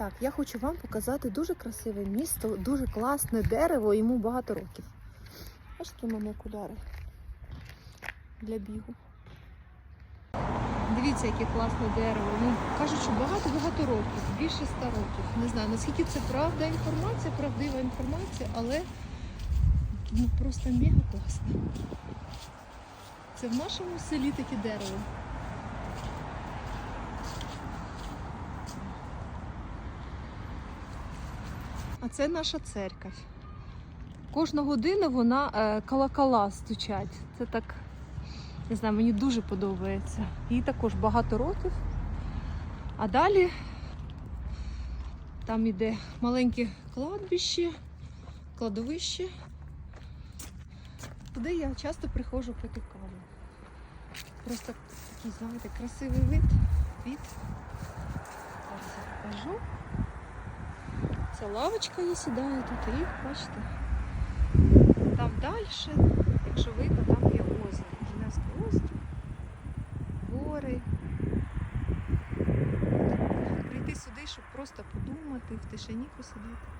Так, я хочу вам показати дуже красиве місто, дуже класне дерево, йому багато років. Ось які в мене окуляри для бігу. Дивіться, яке класне дерево. Ну, кажуть, що багато-багато років, більше ста років. Не знаю, наскільки це правда інформація, правдива інформація, але ну, просто мега класно. Це в нашому селі таке дерево. А це наша церква. Кожну годину вона е, колокола стучать. Це так, не знаю, мені дуже подобається. Їй також багато років. А далі там іде маленьке кладбище, кладовище. Туди я часто приходжу пити каву. Просто такий, знаєте, красивий вид. Від. Це лавочка є, сідаю тут і бачите. Там далі, якщо видно, там є озеро. Женевське острів, гори. Прийти сюди, щоб просто подумати, в тишині посидіти.